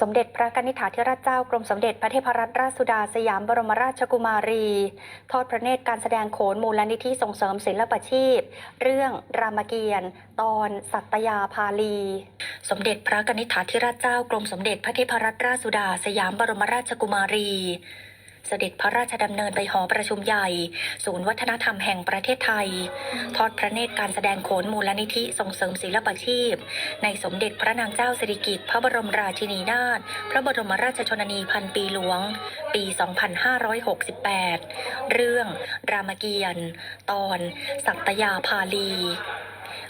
สมเด็จพระกนิษฐาธิราชเจ้ากรมสมเด็จพระเทพรัตนราชสุดาสยามบรมราชกุมารี ทอดพระเนตรการแสดงโขนมูลนิธิส่งเสริมศิลปชีพ เรื่องรามเกียรติ์ตอน สัตยาภาลี สมเด็จพระกนิษฐาธิราชเจ้ากรมสมเด็จพระเทพรัตนราชสุดาสยามบรมราชกุมารี เสด็จพระราชดำเนินไปหอประชุมใหญ่ ศูนย์วัฒนธรรมแห่งประเทศไทย ทอดพระเนตรการแสดงโขนมูลนิธิส่งเสริมศิลปาชีพ ในสมเด็จพระนางเจ้าสิริกิติ์พระบรมราชินีนาถพระบรมราชชนนีพันปีหลวง ปี 2568 เรื่อง รามเกียรติ์ตอน สัตยาภาลี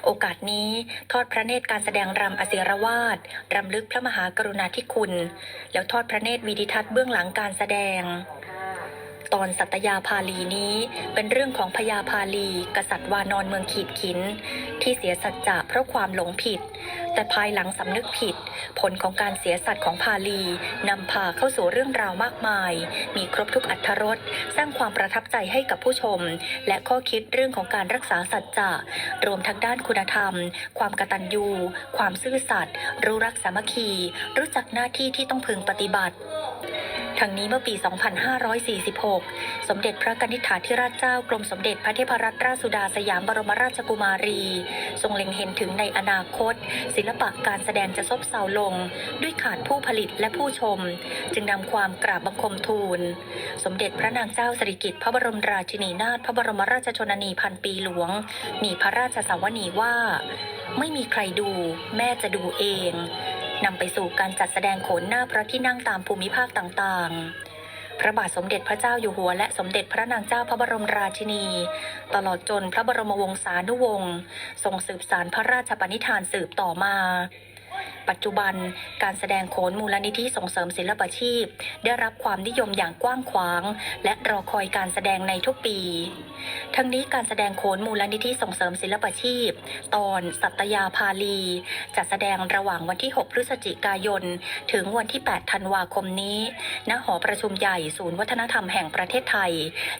โอกาสนี้ทอดพระเนตรการแสดงรำอศิรวาดรำลึกพระมหากรุณาธิคุณ แล้วทอดพระเนตรวีดิทัศน์เบื้องหลังการแสดง ตอนสัตยาภาลีนี้ เป็นเรื่องของพญาภาลี กษัตริย์วานอนเมืองขีดขิน ที่เสียสัจจะเพราะความหลงผิด แต่ภายหลังสำนึกผิด ผลของการเสียสัตย์ของภาลีนำพาเข้าสู่เรื่องราวมากมาย มีครบทุกอัธรสสร้างความประทับใจให้กับผู้ชม และข้อคิดเรื่องของการรักษาสัจจะรวมทั้งด้านคุณธรรม ความกตัญญูความซื่อสัตย์รู้รักสามัคคี รู้จักหน้าที่ที่ต้องพึงปฏิบัติ ทั้งนี้เมื่อปี 2546 สมเด็จพระกนิษฐาธิราชเจ้ากรมสมเด็จพระเทพรัตนราชสุดาสยามบรมราชกุมารี ทรงเล็งเห็นถึงในอนาคต ศิลปะการแสดงจะซบเซาลง ด้วยขาดผู้ผลิตและผู้ชม จึงนำความกราบบังคมทูล สมเด็จพระนางเจ้าสิริกิติ์พระบรมราชินีนาถพระบรมราชชนนีพันปีหลวง มีพระราชสาวนีว่า ไม่มีใครดู แม่จะดูเอง นำไปสู่การจัดแสดงโขนหน้าพระที่นั่งตามภูมิภาคต่างๆ พระบาทสมเด็จพระเจ้าอยู่หัว และสมเด็จพระนางเจ้าพระบรมราชินี ตลอดจนพระบรมวงศานุวงศ์ทรงสืบสารพระราชปณิธานสืบต่อมาปัจจุบัน การแสดงโขนมูลนิธิส่งเสริมศิลปาชีพ ได้รับความนิยมอย่างกว้างขวาง และรอคอยการแสดงในทุกปี ทั้งนี้การแสดงโขนมูลนิธิส่งเสริมศิลปาชีพ ตอนสัตยาภาลีจะแสดงระหว่างวันที่ 6 พฤศจิกายน ถึงวันที่ 8 ธันวาคมนี้ ณ หอประชุมใหญ่ศูนย์วัฒนธรรมแห่งประเทศไทย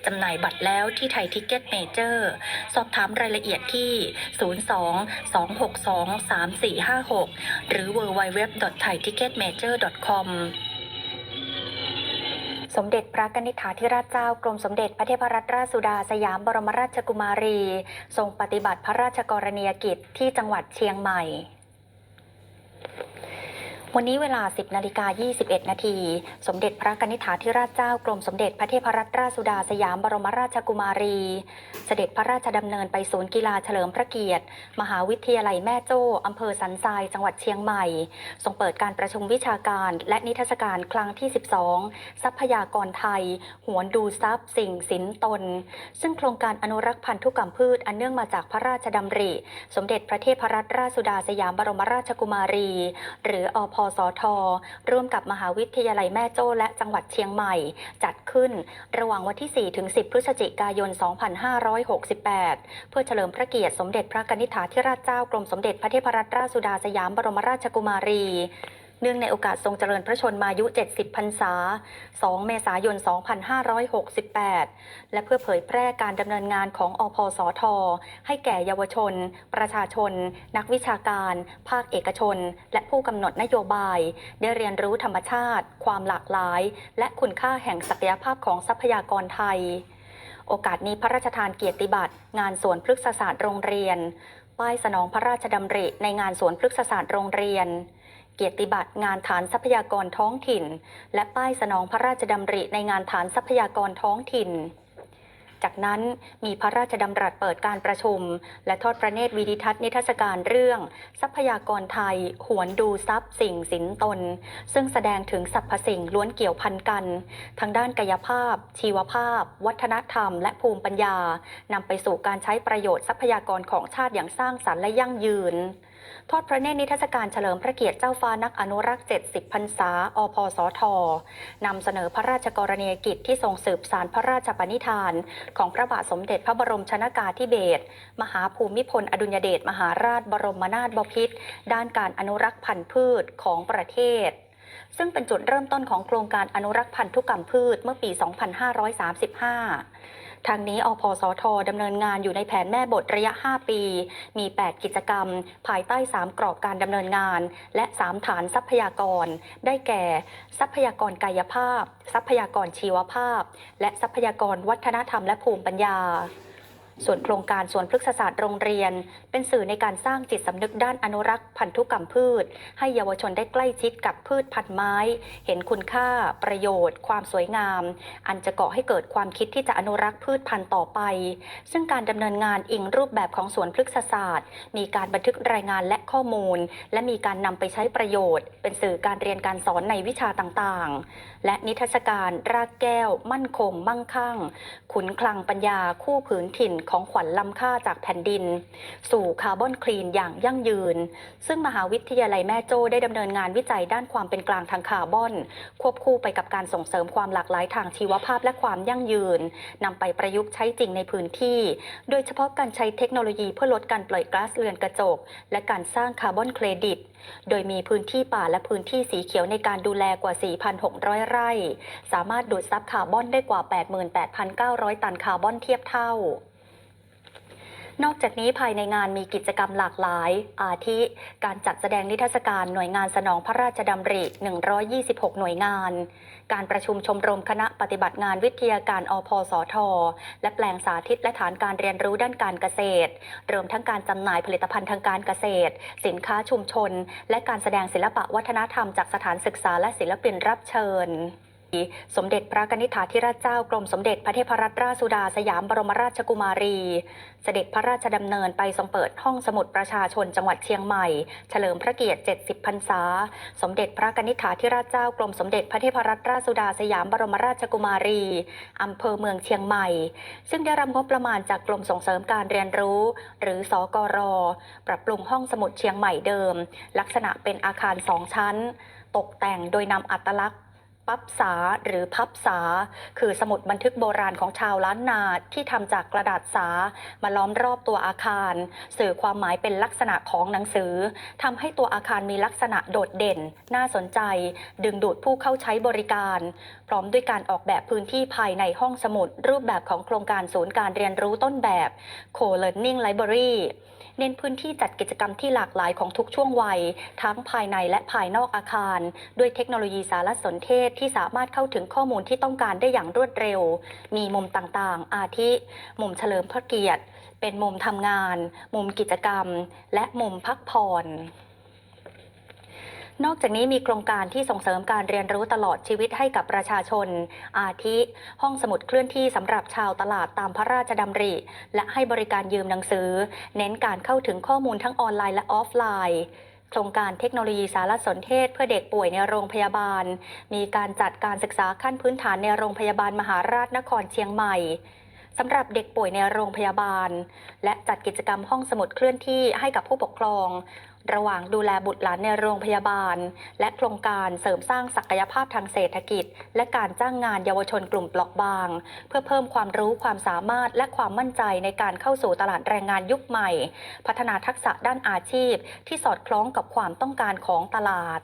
จำหน่ายบัตรแล้วที่ไทยทิกเก็ตเมเจอร์ สอบถามรายละเอียดที่ 02 262 3456 หรือ www.thaiticketmajor.com สมเด็จพระกนิษฐาธิราชเจ้ากรมสมเด็จพระเทพรัตนราชสุดาสยามบรมราชกุมารี ทรงปฏิบัติพระราชกรณียกิจที่จังหวัดเชียงใหม่ วันนี้เวลา 10 นาฬิกา 21 นาที สมเด็จพระกนิษฐาธิราชเจ้ากรมสมเด็จพระเทพรัตนราชสุดาสยามบรมราชกุมารี เสด็จพระราชดำเนินไปศูนย์กีฬาเฉลิมพระเกียรติ มหาวิทยาลัยแม่โจ้อำเภอสันทรายจังหวัดเชียงใหม่ ทรงเปิดการประชุมวิชาการ และนิทรรศการครั้งที่ 12 ทรัพยากรไทย หวนดูทรัพย์ สิ่งสินตน ซึ่งโครงการอนุรักษ์พันธุกรรมพืชอันเนื่องมาจากพระราชดำริ สมเด็จพระเทพรัตนราชสุดาสยามบรมราชกุมารี หรืออพสอทร่วมกับมหาวิทยาลัยแม่โจ้และจังหวัดเชียงใหม่ จัดขึ้นระหว่างวันที่ 4 ถึง 10 พฤศจิกายน 2568 เพื่อเฉลิมพระเกียรติสมเด็จพระกนิษฐาธิราชเจ้ากรมสมเด็จพระเทพรัตนราชสุดาสยามบรมราชกุมารี เนื่องในโอกาสทรงเจริญพระชนมายุ 70 พรรษา 2 เมษายน 2568 และเพื่อเผยแพร่การดำเนินงานของอพสท ให้แก่เยาวชน ประชาชน นักวิชาการ ภาคเอกชน และผู้กำหนดนโยบาย ได้เรียนรู้ธรรมชาติ ความหลากหลาย และคุณค่าแห่งศักยภาพของทรัพยากรไทย โอกาสนี้พระราชทานเกียรติบัตร งานสวนพฤกษศาสตร์โรงเรียน ป้ายสนองพระราชดำริในงานสวนพฤกษศาสตร์โรงเรียน เกียรติบัตรงานฐานทรัพยากรท้องถิ่น และป้ายสนองพระราชดำริในงานฐานทรัพยากรท้องถิ่นจากนั้นมีพระราชดำรัสเปิดการประชุม และทอดพระเนตรวิดิทัศน์นิทรรศการเรื่อง ทรัพยากรไทย หวนดูทรัพย์สิ่งสินตน ซึ่งแสดงถึงสรรพสิ่งล้วนเกี่ยวพันกัน ทั้งด้านกายภาพ ชีวภาพ วัฒนธรรม และภูมิปัญญานำไปสู่การใช้ประโยชน์ทรัพยากรของชาติอย่างสร้างสรรค์และยั่งยืน ทอดพระเนตรนิทรรศการเฉลิมพระเกียรติเจ้าฟ้านักอนุรักษ์ 70 พรรษา อพสทนำเสนอพระราชกรณียกิจที่ทรงสืบสารพระราชปณิธาน ของพระบาทสมเด็จพระบรมชนากาธิเบศรมหาภูมิพลอดุญเดชมหาราชบรมนาถบพิตรด้านการอนุรักษ์พันธุ์พืชของประเทศ ซึ่งเป็นจุดเริ่มต้นของโครงการอนุรักษ์พันธุกรรมพืชเมื่อปี 2535 ทางนี้อพสทดำเนินงานอยู่ในแผนแม่บทระยะ 5 ปี มี 8 กิจกรรม ภายใต้ 3 กรอบการดำเนินงาน และ 3 ฐานทรัพยากร ได้แก่ ทรัพยากรกายภาพ ทรัพยากรชีวภาพ และทรัพยากรวัฒนธรรมและภูมิปัญญา ส่วนโครงการสวนพฤกษศาสตร์โรงเรียน เป็นสื่อในการสร้างจิตสำนึกด้านอนุรักษ์พันธุกรรมพืช ให้เยาวชนได้ใกล้ชิดกับพืชพันธุ์ไม้ เห็นคุณค่า ประโยชน์ ความสวยงาม อันจะก่อให้เกิดความคิดที่จะอนุรักษ์พืชพันธุ์ต่อไป ซึ่งการดำเนินงานอิงรูปแบบของสวนพฤกษศาสตร์ มีการบันทึกรายงานและข้อมูล และมีการนำไปใช้ประโยชน์ เป็นสื่อการเรียนการสอนในวิชาต่างๆ และนิทรรศการรากแก้ว มั่นคง มั่งคั่ง ขุนคลังปัญญาคู่ผืนถิ่นของขวัญล้ำค่าจากแผ่นดิน สู่คาร์บอนคลีนอย่างยั่งยืน ซึ่งมหาวิทยาลัยแม่โจ้ได้ดำเนินงานวิจัยด้านความเป็นกลางทางคาร์บอน ควบคู่ไปกับการส่งเสริมความหลากหลายทางชีวภาพและความยั่งยืนนำไปประยุกต์ใช้จริงในพื้นที่ โดยเฉพาะการใช้เทคโนโลยีเพื่อลดการปล่อยก๊าซเรือนกระจก และการสร้างคาร์บอนเครดิต โดยมีพื้นที่ป่าและพื้นที่สีเขียวในการดูแลกว่า 4,600 ไร่ สามารถดูดซับคาร์บอนได้กว่า 88,900 ตันคาร์บอนเทียบเท่า นอกจากนี้ภายในงานมีกิจกรรมหลากหลาย อาทิ การจัดแสดงนิทรรศการหน่วยงานสนองพระราชดำริ 126 หน่วยงาน การประชุมชมรมคณะปฏิบัติงานวิทยาการอพสท และแปลงสาธิตและฐานการเรียนรู้ด้านการเกษตร รวมทั้งการจำหน่ายผลิตภัณฑ์ทางการเกษตร สินค้าชุมชน และการแสดงศิลปะวัฒนธรรมจากสถานศึกษาและศิลปินรับเชิญ สมเด็จพระนิธิาธิราชเจ้ากรมสมเด็จพระเทพรัตนราชสุดาสยามบรมราชกุมารี เสด็จพระราชดำเนินไปทรงเปิดห้องสมุดประชาชนจังหวัดเชียงใหม่ เฉลิมพระเกียรติ 70 พรรษา สมเด็จพระนิธิาธิราชเจ้ากรมสมเด็จพระเทพรัตนราชสุดาสยามบรมราชกุมารีอำเภอเมืองเชียงใหม่ ซึ่งได้รับงบประมาณจากกรมส่งเสริมการเรียนรู้ หรือสกร ปรับปรุงห้องสมุดเชียงใหม่เดิม ลักษณะเป็นอาคารสองชั้น ตกแต่งโดยนำอัตลักษณ์ ปับสาหรือพับสา คือสมุดบันทึกโบราณของชาวล้านนาที่ทำจากกระดาษสา มาล้อมรอบตัวอาคาร สื่อความหมายเป็นลักษณะของหนังสือทำให้ตัวอาคารมีลักษณะโดดเด่น น่าสนใจ ดึงดูดผู้เข้าใช้บริการ พร้อมด้วยการออกแบบพื้นที่ภายในห้องสมุด รูปแบบของโครงการศูนย์การเรียนรู้ต้นแบบ Co-Learning Library เน้นพื้นที่จัดกิจกรรมที่หลากหลายของทุกช่วงวัย ทั้งภายในและภายนอกอาคาร ด้วยเทคโนโลยีสารสนเทศที่สามารถเข้าถึงข้อมูลที่ต้องการได้อย่างรวดเร็ว มีมุมต่างๆ อาทิ มุมเฉลิมพระเกียรติ เป็นมุมทำงาน มุมกิจกรรม และมุมพักผ่อนนอกจากนี้มีโครงการที่ส่งเสริมการเรียนรู้ตลอดชีวิตให้กับประชาชน อาทิ ห้องสมุดเคลื่อนที่สำหรับชาวตลาดตามพระราชดำริ และให้บริการยืมหนังสือ เน้นการเข้าถึงข้อมูลทั้งออนไลน์และออฟไลน์ โครงการเทคโนโลยีสารสนเทศเพื่อเด็กป่วยในโรงพยาบาล มีการจัดการศึกษาขั้นพื้นฐานในโรงพยาบาลมหาราชนครเชียงใหม่สำหรับเด็กป่วยในโรงพยาบาล และจัดกิจกรรมห้องสมุดเคลื่อนที่ให้กับผู้ปกครอง ระหว่างดูแลบุตรหลานในโรงพยาบาล และโครงการเสริมสร้างศักยภาพทางเศรษฐกิจ และการจ้างงานเยาวชนกลุ่มเปราะบาง เพื่อเพิ่มความรู้ความสามารถและความมั่นใจในการเข้าสู่ตลาดแรงงานยุคใหม่ พัฒนาทักษะด้านอาชีพที่สอดคล้องกับความต้องการของตลาด